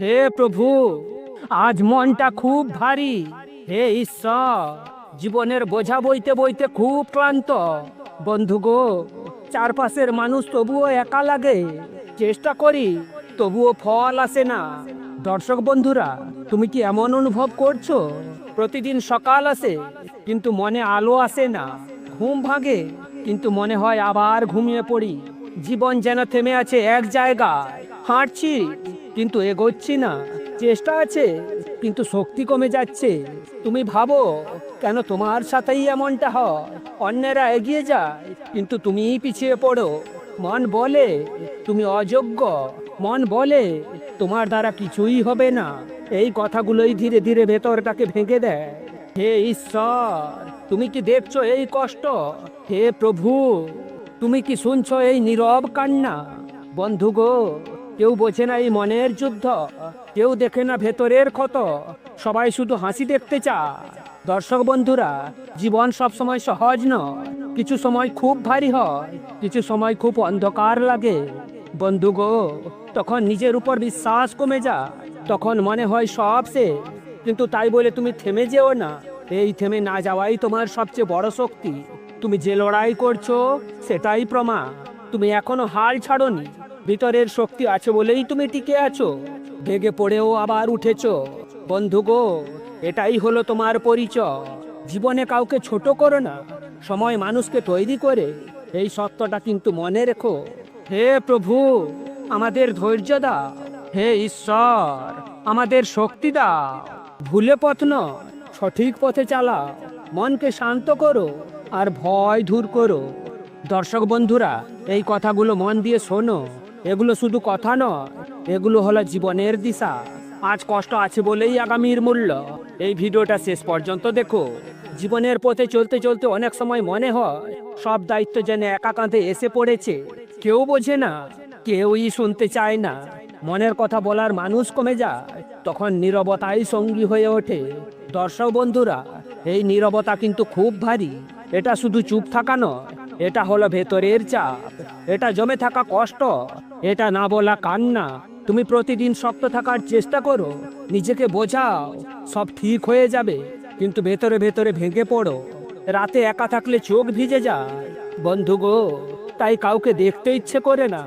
হে প্রভু, আজ মনটা খুব ভারী। হে ঈশ্বর, জীবনের বোঝা বইতে বইতে খুব ক্লান্ত। বন্ধু গো, চারপাশের মানুষ তবুও একা লাগে। চেষ্টা করি, তবুও ফল আসে না। দর্শক বন্ধুরা, তুমি কি এমন অনুভব করছ? প্রতিদিন সকাল আসে, কিন্তু মনে আলো আসে না। ঘুম ভাগে কিন্তু মনে হয় আবার ঘুমিয়ে পড়ি। জীবন যেন থেমে আছে এক জায়গায়। হাঁটছি কিন্তু এগোচ্ছি না। চেষ্টা আছে, কিন্তু শক্তি কমে যাচ্ছে। তুমি ভাবো, কেন তোমার সাথেই এমনটা হয়? অন্যেরা এগিয়ে যায়, কিন্তু তুমিই পিছিয়ে পড়ো। মন বলে, তুমি অযোগ্য। মন বলে, তোমার দ্বারা কিছুই হবে না। এই কথাগুলোই ধীরে ধীরে ভেতরটাকে ভেঙে দেয়। হে ঈশ্বর, তুমি কি দেখছ এই কষ্ট? হে প্রভু, তুমি কি শুনছো এই নীরব কান্না? বন্ধু গো কেউ বোঝে না এই মনের যুদ্ধ, কেউ দেখে না ভেতরের ক্ষত। সবাই শুধু হাসি দেখতে চায়। দর্শক বন্ধুরা, জীবন সব সময় সহজ নয়। কিছু সময় খুব ভারী হয়, কিছু সময় খুব অন্ধকার লাগে। বন্ধু গো, তখন নিজের উপর বিশ্বাস কমে যায়। তখন মনে হয় সব সে কিন্তু তাই বলে তুমি থেমে যেও না। এই থেমে না যাওয়াই তোমার সবচেয়ে বড় শক্তি। তুমি যে লড়াই করছ, সেটাই প্রমাণ। তুমি এখনও হাল ছাড়োনি। ভিতরের শক্তি আছে বলেই তুমি টিকে আছো। ভেগে পড়েও আবার উঠেছো। বন্ধু গো, এটাই হলো তোমার পরিচয়। জীবনে কাউকে ছোট করো না। সময় মানুষকে তৈরি করে। এই সত্যটা কিন্তু মনে রেখো। হে প্রভু, আমাদের ধৈর্য দাও। হে ঈশ্বর, আমাদের শক্তি দাও। ভুলে পথ নয়, সঠিক পথে চালাও। মনকে শান্ত করো আর ভয় দূর করো। দর্শক বন্ধুরা, এই কথাগুলো মন দিয়ে শোনো। এগুলো শুধু কথা নয়, এগুলো হলো জীবনের দিশা। আজ কষ্ট আছে বলেই আগামীর মূল্য। এই ভিডিওটা শেষ পর্যন্ত দেখো। জীবনের পথে চলতে চলতে অনেক সময় মনে হয়, সব দায়িত্ব যেন একা কাঁধে এসে পড়েছে। কেউ বোঝে না, কেউই শুনতে চায় না। মনের কথা বলার মানুষ কমে যায়, তখন নীরবতাই সঙ্গী হয়ে ওঠে। দর্শক বন্ধুরা, এই নীরবতা কিন্তু খুব ভারী। এটা শুধু চুপ থাকা নয়, এটা হলো ভেতরের চাপ। এটা জমে থাকা কষ্ট। এটা না বলা কান্না। তুমি প্রতিদিন শক্ত থাকার চেষ্টা করো। নিজেকে বোঝাও। সব ঠিক হয়ে যাবে। কিন্তু ভেতরে ভেতরে ভেঙে পড়ো। রাতে একা থাকলে চোখ ভিজে যায়। বন্ধু গো, তাই কাউকে দেখতে ইচ্ছে করে না।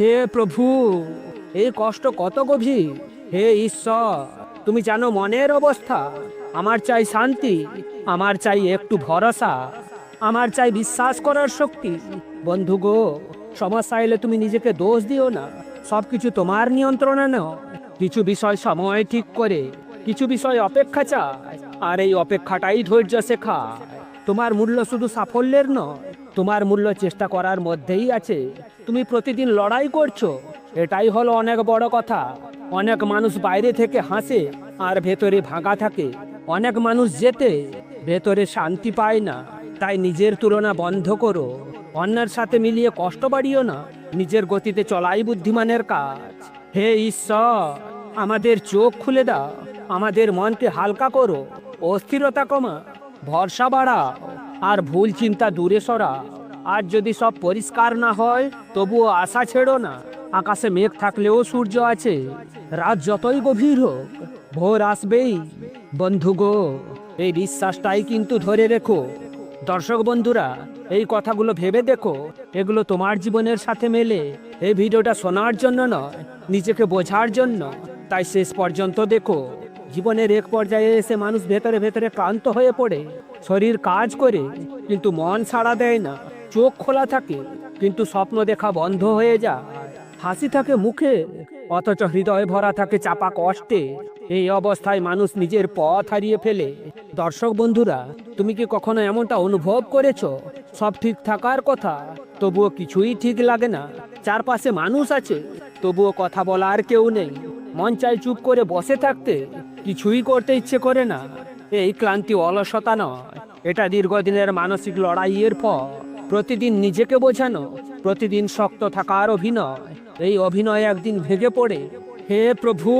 হে প্রভু, এই কষ্ট কত গভীর। হে ঈশ্বর, তুমি জানো মনের অবস্থা। আমার চাই শান্তি, আমার চাই একটু ভরসা। আমার চাই বিশ্বাস করার শক্তি। বন্ধু গো সমস্যা চাইলে তুমি নিজেকে দোষ দিও না। সব কিছু তোমার নিয়ন্ত্রণে নয় কিছু বিষয় সময় ঠিক করে, কিছু বিষয় অপেক্ষা চায়, আর এই অপেক্ষাটাই ধৈর্য শেখা। তোমার মূল্য শুধু সাফল্যের নয়, তোমার মূল্য চেষ্টা করার মধ্যেই আছে। তুমি প্রতিদিন লড়াই করছ, এটাই হলো অনেক বড় কথা। অনেক মানুষ বাইরে থেকে হাসে, আর ভেতরে ভাঙা থাকে। অনেক মানুষ যেতে ভেতরে শান্তি পায় না। তাই নিজের তুলনা বন্ধ করো। অন্যের সাথে মিলিয়ে কষ্ট বাড়িও না। নিজের গতিতে চলাই বুদ্ধিমানের কাজ। হে ঈশ্বর, আমাদের চোখ খুলে দাও। আমাদের মনকে হালকা করো। অস্থিরতা কমা ভরসা বাড়াও। আর ভুল চিন্তা দূরে সরা আর যদি সব পরিষ্কার না হয়, তবুও আশা ছেড়ো না। আকাশে মেঘ থাকলেও সূর্য আছে। রাত যতই গভীর হোক, ভোর আসবেই। বন্ধু গো, এই বিশ্বাসটাই কিন্তু ধরে রেখো। দর্শক বন্ধুরা এই কথাগুলো ভেবে দেখো, এগুলো তোমার জীবনের সাথে মেলে। এই ভিডিওটা শোনার জন্য নয়, নিজেকে বোঝার জন্য। তাই শেষ পর্যন্ত দেখো, জীবনের এক পর্যায়ে এসে মানুষ ভেতরে ভেতরে ক্লান্ত হয়ে পড়ে। শরীর কাজ করে, কিন্তু মন সাড়া দেয় না, চোখ খোলা থাকে, কিন্তু স্বপ্ন দেখা বন্ধ হয়ে যায়। হাসি থাকে মুখে, অথচ হৃদয় ভরা থাকে চাপা কষ্টে। এই অবস্থায় মানুষ নিজের পথ হারিয়ে ফেলে। দর্শক বন্ধুরা, তুমি কি কখনো এমনটা অনুভব করেছ? সব ঠিক থাকার কথা, তবুও কিছুই ঠিক লাগে না। চারপাশে মানুষ আছে, তবুও কথা বলার কেউ নেই। মন চাই চুপ করে বসে থাকতে, কিছুই করতে ইচ্ছে করে না। এই ক্লান্তি অলসতা নয়, এটা দীর্ঘদিনের মানসিক লড়াইয়ের ফল। প্রতিদিন নিজেকে বোঝানো, প্রতিদিন শক্ত থাকার অভিনয়। এই অভিনয় একদিন ভেঙে পড়ে। হে প্রভু!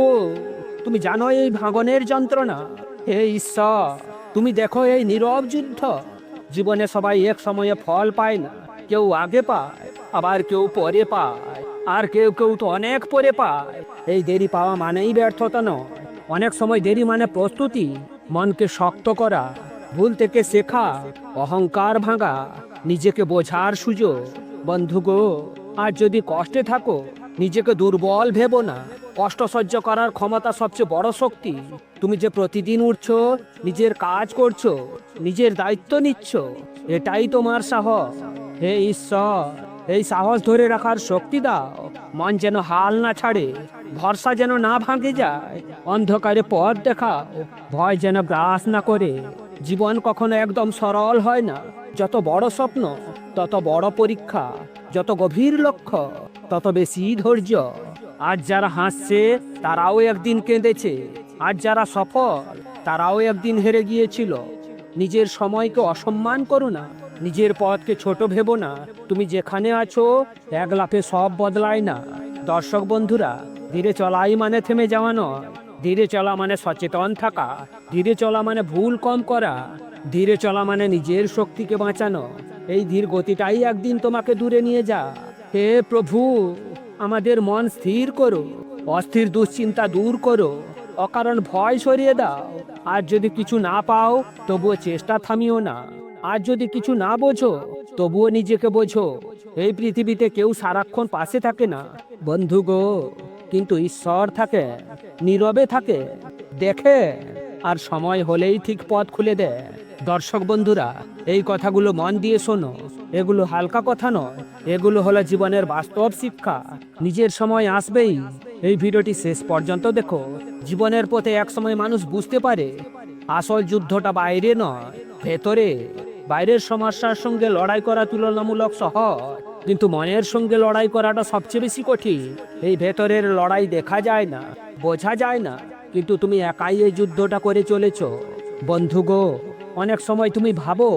তুমি জানো এই ভাঙনের যন্ত্রণা? হে ঈশ্বর, তুমি দেখো এই নীরব যুদ্ধ। জীবনে সবাই এক সময়ে ফল পায় না, কেউ আগে পায়, আবার কেউ পরে পায়, আর কেউ কেউ তো অনেক পরে পায়। এই দেরি পাওয়া মানেই ব্যর্থতা নয়। অনেক সময় দেরি মানে প্রস্তুতি, মনকে শক্ত করা, ভুল থেকে শেখা, অহংকার ভাঙা, নিজেকে বোঝার সুযোগ। বন্ধু গো, আর যদি কষ্টে থাকো, নিজেকে দুর্বল ভেবো না। কষ্ট সহ্য করার ক্ষমতা সবচেয়ে বড় শক্তি। তুমি যে প্রতিদিন উঠছো নিজের কাজ করছ, নিজের দায়িত্ব নিচ্ছ, এটাই তোমার সাহস। হে ঈশ্বর, এই সাহস ধরে রাখার শক্তি দাও। মন যেন হাল না ছাড়ে, ভরসা যেন না ভাঙে যায়, অন্ধকারে পথ দেখা ভয় যেন গ্রাস না করে। জীবন কখনো একদম সরল হয় না। যত বড় স্বপ্ন, তত বড় পরীক্ষা, যত গভীর লক্ষ্য, তত বেশি ধৈর্য। আজ যারা হাসছে, তারাও একদিন কেঁদেছে। আর যারা সফল, তারাও একদিন হেরে গিয়েছিল। নিজের সময়কে অসম্মান করো না, নিজের পথকে ছোট ভেবো না। তুমি যেখানে আছো, এক লাফে সব বদলায় না। দর্শক বন্ধুরা, ধীরে চলাই মানে থেমে যাওয়া নয়। ধীরে চলা মানে সচেতন থাকা। ধীরে চলা মানে ভুল কম করা। ধীরে চলা মানে নিজের শক্তিকে বাঁচানো। এই ধীর গতিটাই একদিন তোমাকে দূরে নিয়ে যা। হে প্রভু! আমাদের মন স্থির করো, অস্থির দুশ্চিন্তা দূর করো, অকারণ ভয় সরিয়ে দাও। আর যদি কিছু না পাও, তবুও চেষ্টা থামিও না। আর যদি কিছু না বোঝো, তবুও নিজেকে বোঝো। এই পৃথিবীতে কেউ সারাক্ষণ পাশে থাকে না। বন্ধু গো, কিন্তু ঈশ্বর থাকে, নীরবে থাকে, দেখে। আর সময় হলেই ঠিক পথ খুলে দেয়। দর্শক বন্ধুরা, এই কথাগুলো মন দিয়ে শোনো। এগুলো হালকা কথা নয়। এগুলো হলো জীবনের বাস্তব শিক্ষা। নিজের সময় আসবেই। এই ভিডিওটি শেষ পর্যন্ত দেখো। জীবনের পথে এক সময় মানুষ বুঝতে পারে, আসল যুদ্ধটা বাইরে নয়, ভেতরে। বাইরের সমস্যার সঙ্গে লড়াই করা তুলনামূলক সহজ, কিন্তু মনের সঙ্গে লড়াই করাটা সবচেয়ে বেশি কঠিন। এই ভেতরের লড়াই দেখা যায় না, বোঝা যায় না, কিন্তু তুমি একাই এই যুদ্ধটা করে চলেছ। বন্ধু গো, অনেক সময় তুমি ভাবো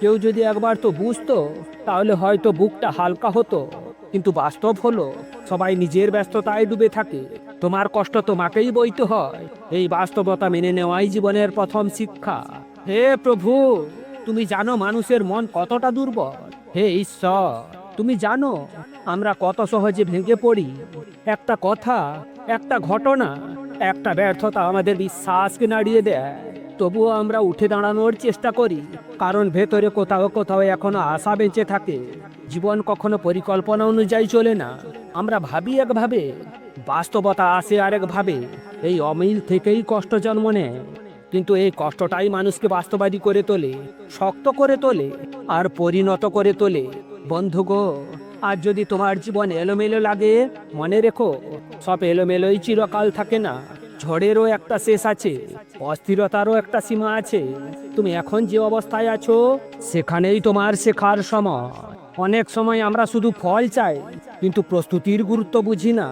কেউ যদি একবার তো বুঝতো, তাহলে হয়তো বুকটা হালকা হতো। কিন্তু বাস্তব হলো, সবাই নিজের ব্যস্ততায় ডুবে থাকে। তোমার কষ্ট তোমাকেই বইতে হয়। এই বাস্তবতা মেনে নেওয়াই জীবনের প্রথম শিক্ষা। হে প্রভু, তুমি জানো মানুষের মন কতটা দুর্বল। হে ঈশ্বর, তুমি জানো আমরা কত সহজে ভেঙে পড়ি। একটা কথা, একটা ঘটনা, একটা ব্যর্থতা আমাদের বিশ্বাসকে নাড়িয়ে দেয়। তবুও আমরা উঠে দাঁড়ানোর চেষ্টা করি, কারণ ভেতরে কোথাও কোথাও এখনও আশা বেঁচে থাকে। জীবন কখনো পরিকল্পনা অনুযায়ী চলে না। আমরা ভাবি একভাবে, বাস্তবতা আসে আরেকভাবে। এই অমিল থেকেই কষ্ট জন্ম নেয়। কিন্তু এই কষ্টটাই মানুষকে বাস্তবাদী করে তোলে, শক্ত করে তোলে আর পরিণত করে তোলে। বন্ধু গো, আর যদি তোমার জীবন এলোমেলো লাগে, মনে রেখো, সব এলোমেলোই চিরকাল থাকে না। ঝড়েরও একটা শেষ আছে, অস্থিরতারও একটা সীমা আছে। তুমি এখন যে অবস্থায় আছো, সেখানেই তোমার শেখার সময়। অনেক সময় আমরা শুধু ফল চাই, কিন্তু প্রস্তুতির গুরুত্ব বুঝি না।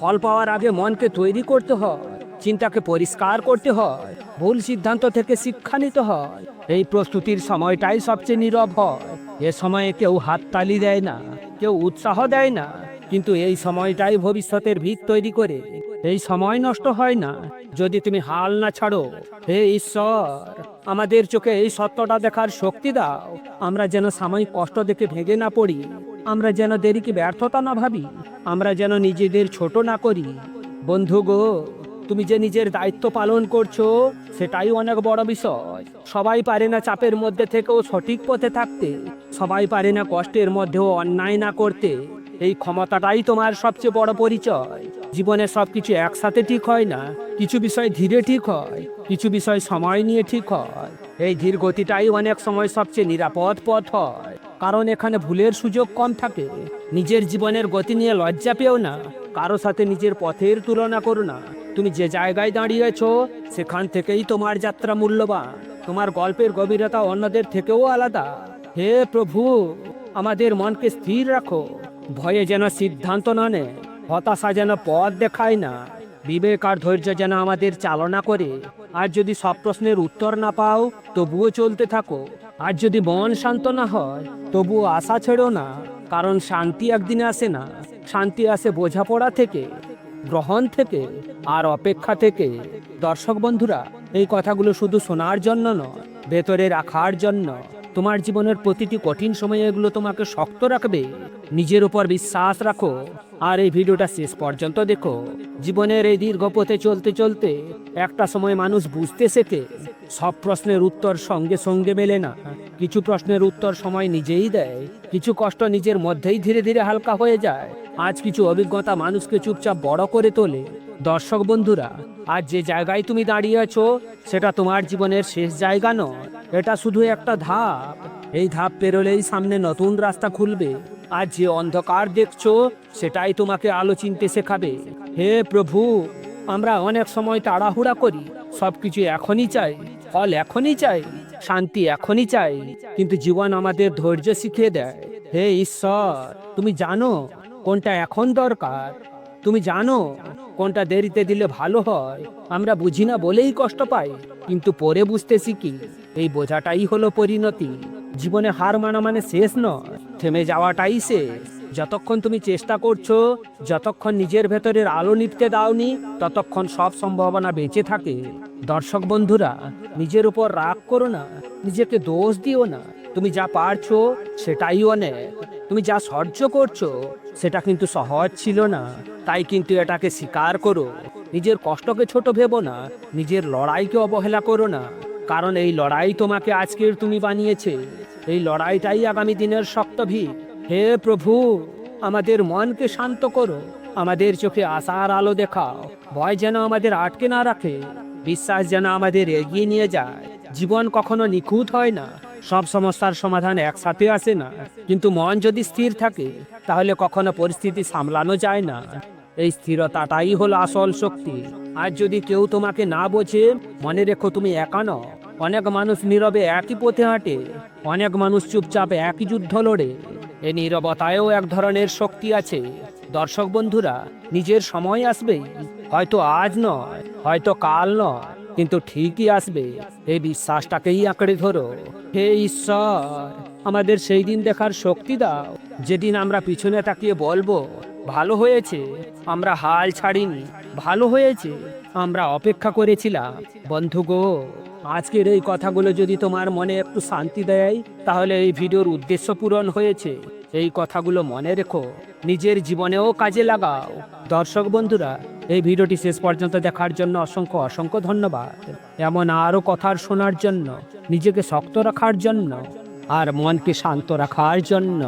ফল পাওয়ার আগে মনকে তৈরি করতে হয়, চিন্তাকে পরিষ্কার করতে হয়, ভুল সিদ্ধান্ত থেকে শিক্ষা নিতে হয়। এই প্রস্তুতির সময়টাই সবচেয়ে নীরব হয়। এ সময়ে কেউ হাততালি দেয় না, কেউ উৎসাহ দেয় না, কিন্তু এই সময়টাই ভবিষ্যতের ভিত তৈরি করে। এই সময় নষ্ট হয় না। যদি তুমি হাল না ছাড়ো, হে ঈশ্বর, আমাদের চোখে এই সত্যটা দেখার শক্তি দাও। আমরা যেন সাময়িক কষ্ট দেখে ভেঙে না পড়ি। আমরা যেন দেরিকে ব্যর্থতা না ভাবি। আমরা যেন নিজেদের ছোট না করি। বন্ধু গো, তুমি যে নিজের দায়িত্ব পালন করছ, সেটাই অনেক বড় বিষয়। সবাই পারে না চাপের মধ্যে থেকেও সঠিক পথে থাকতে। সবাই পারে না কষ্টের মধ্যেও অন্যায় না করতে। এই ক্ষমতাটাই তোমার সবচেয়ে বড় পরিচয়। জীবনে সব কিছু একসাথে ঠিক হয় না। কিছু বিষয় ধীরে ঠিক হয়, কিছু বিষয় সময় নিয়ে ঠিক হয়। এই ধীর গতিটাই অনেক সময় সবচেয়ে নিরাপদ পথ হয়। কারণ এখানে ভুলের সুযোগ কম থাকে। নিজের জীবনের গতি নিয়ে লজ্জা পেও না। কারও সাথে নিজের পথের তুলনা করো না। তুমি যে জায়গায় দাঁড়িয়েছো, সেখান থেকেই তোমার যাত্রা মূল্যবান। তোমার গল্পের গভীরতা অন্যদের থেকেও আলাদা। হে প্রভু, আমাদের মনকে স্থির রাখো। ভয়ে যেন সিদ্ধান্ত না নেয়। হতাশা যেন পথ দেখায় না। বিবেক আর ধৈর্য যেন আমাদের চালনা করে। আর যদি সব প্রশ্নের উত্তর না পাও, তবুও চলতে থাকো। আর যদি মন শান্ত না হয়, তবুও আশা ছেড়ো না। কারণ শান্তি একদিনে আসে না। শান্তি আসে বোঝাপড়া থেকে, গ্রহণ থেকে, আর অপেক্ষা থেকে। দর্শক বন্ধুরা, এই কথাগুলো শুধু শোনার জন্য নয়, ভেতরে রাখার জন্য। তোমার জীবনের প্রতিটি কঠিন সময়ে এগুলো তোমাকে শক্ত রাখবে। নিজের উপর বিশ্বাস রাখো। আর এই ভিডিওটা শেষ পর্যন্ত দেখো। জীবনের এই দীর্ঘ পথে চলতে চলতে একটা সময় মানুষ বুঝতে শেখে, সব প্রশ্নের উত্তর সঙ্গে সঙ্গে মেলে না। কিছু প্রশ্নের উত্তর সময় নিজেই দেয়, কিছু কষ্ট নিজের মধ্যেই ধীরে ধীরে হালকা হয়ে যায়। আজ কিছু অভিজ্ঞতা মানুষকে চুপচাপ বড় করে তোলে। দর্শক বন্ধুরা আজ যে জায়গায় তুমি দাঁড়িয়ে আছো, সেটা তোমার জীবনের শেষ জায়গা নয়, এটা শুধু একটা ধাপ। এই ধাপ পেরোলেই সামনে নতুন রাস্তা খুলবে, আর যে অন্ধকার দেখছ, সেটাই তোমাকে আলো চিনতে শেখাবে। হে প্রভু, আমরা অনেক সময় তাড়াহুড়া করি, সবকিছু এখনই চাই, ফল এখনই চাই, শান্তি এখনই চাই, কিন্তু জীবন আমাদের ধৈর্য শিখিয়ে দেয়। হে ঈশ্বর, তুমি জানো কোনটা এখন দরকার তুমি জানো, কোনটা দেরিতে দিলে ভালো হয়? আমরা বুঝি না বলেই কষ্ট পাই। কিন্তু পরে বুঝতে শিখি এই বোঝাটাই হলো পরিণতি। জীবনে হার মানা মানে শেষ নয়, থেমে যাওয়াটাই শেষ। যতক্ষণ তুমি চেষ্টা করছ, যতক্ষণ নিজের ভেতরের আলো নিভতে দাওনি, ততক্ষণ সব সম্ভাবনা বেঁচে থাকে। দর্শক বন্ধুরা, নিজের উপর রাগ করো না, নিজেকে দোষ দিও না। তুমি যা পারছ, সেটাই অনেক। তুমি যা সহ্য করছ, সেটা কিন্তু সহজ ছিল না। তাই কিন্তু এটাকে স্বীকার করো। নিজের কষ্টকে ছোট ভেবো না, নিজের লড়াইকে অবহেলা করো না। কারণ এই লড়াই তোমাকে আজকের তুমি বানিয়েছে। এই লড়াইটাই আগামী দিনের শক্ত ভিত। হে প্রভু, আমাদের মনকে শান্ত করো। আমাদের চোখে আশার আলো দেখাও। ভয় যেন আমাদের আটকে না রাখে। বিশ্বাস যেন আমাদের এগিয়ে নিয়ে যায়। জীবন কখনো নিখুঁত হয় না। সব সমস্যার সমাধান একসাথে আসে না। কিন্তু মন যদি স্থির থাকে, তাহলে কখনো পরিস্থিতি সামলানো যায় না। এই স্থিরতাটাই হলো আসল শক্তি। আর যদি কেউ তোমাকে না বোঝে, মনে রেখো তুমি একা নও। অনেক মানুষ নীরবে একই পথে হাঁটে, অনেক মানুষ চুপচাপ একই যুদ্ধ লড়ে। এ নীরবতায়ও এক ধরনের শক্তি আছে। দর্শক বন্ধুরা, নিজের সময় আসবেই। হয়তো আজ নয়, হয়তো কাল নয়। কিন্তু ঠিকই আসবে। এই বিশ্বাসটাকেই আঁকড়ে ধরো। হে ঈশ্বর, আমাদের সেই দিন দেখার শক্তি দাও। যেদিন আমরা পিছনে তাকিয়ে বলব, ভালো হয়েছে, আমরা হাল ছাড়িনি, ভালো হয়েছে, আমরা অপেক্ষা করেছিলাম। বন্ধু গো, আজকের এই কথাগুলো যদি তোমার মনে একটু শান্তি দেয়, তাহলে এই ভিডিওর উদ্দেশ্য পূরণ হয়েছে। এই কথাগুলো মনে রেখো। নিজের জীবনেও কাজে লাগাও। দর্শক বন্ধুরা, এই ভিডিওটি শেষ পর্যন্ত দেখার জন্য অসংখ্য অসংখ্য ধন্যবাদ। এমন আরও কথার শোনার জন্য, নিজেকে শক্ত রাখার জন্য আর মনকে শান্ত রাখার জন্য।